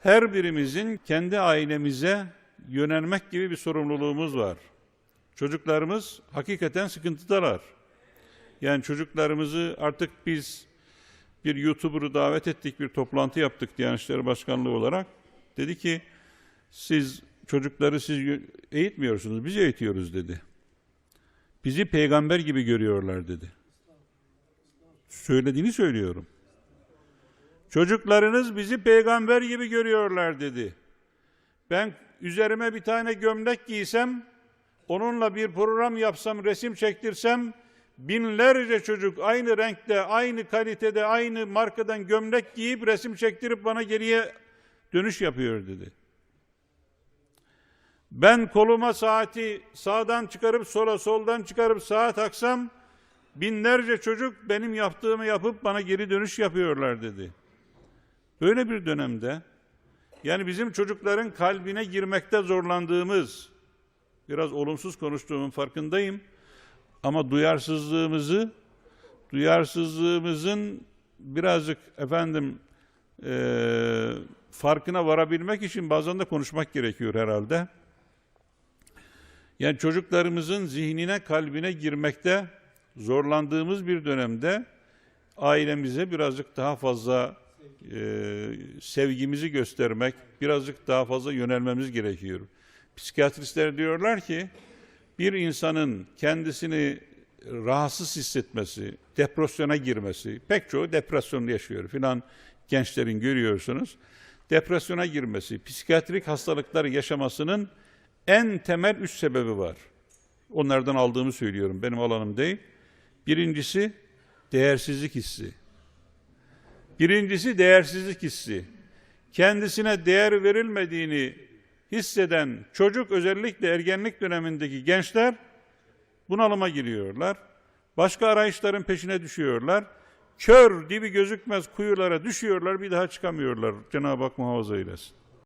Her birimizin kendi ailemize yönelmek gibi bir sorumluluğumuz var. Çocuklarımız hakikaten sıkıntıdalar. Yani çocuklarımızı artık biz bir YouTuber'ı davet ettik, bir toplantı yaptık Diyanet İşleri Başkanlığı olarak. Dedi ki siz çocukları siz eğitmiyorsunuz, biz eğitiyoruz dedi. Bizi peygamber gibi görüyorlar dedi. Söylediğini söylüyorum. Çocuklarınız bizi peygamber gibi görüyorlar dedi. Ben üzerime bir tane gömlek giysem, onunla bir program yapsam, resim çektirsem, binlerce çocuk aynı renkte, aynı kalitede, aynı markadan gömlek giyip resim çektirip bana geriye dönüş yapıyor dedi. Ben koluma saati sağdan çıkarıp sola, soldan çıkarıp sağa taksam, binlerce çocuk benim yaptığımı yapıp bana geri dönüş yapıyorlar dedi. Böyle bir dönemde yani bizim çocukların kalbine girmekte zorlandığımız biraz olumsuz konuştuğumun farkındayım ama duyarsızlığımızı duyarsızlığımızın birazcık efendim eee, farkına varabilmek için bazen de konuşmak gerekiyor herhalde. Yani çocuklarımızın zihnine, kalbine girmekte zorlandığımız bir dönemde ailemize birazcık daha fazla e, sevgimizi göstermek, birazcık daha fazla yönelmemiz gerekiyor. Psikiyatristler diyorlar ki bir insanın kendisini rahatsız hissetmesi, depresyona girmesi, pek çoğu depresyon yaşıyor filan gençlerin görüyorsunuz. Depresyona girmesi, psikiyatrik hastalıklar yaşamasının en temel üç sebebi var. Onlardan aldığımı söylüyorum, benim alanım değil. Birincisi değersizlik hissi. Birincisi değersizlik hissi. Kendisine değer verilmediğini hisseden çocuk özellikle ergenlik dönemindeki gençler bunalıma giriyorlar. Başka arayışların peşine düşüyorlar. Kör dibi gözükmez kuyulara düşüyorlar bir daha çıkamıyorlar. Cenab-ı Hak muhafaza eylesin.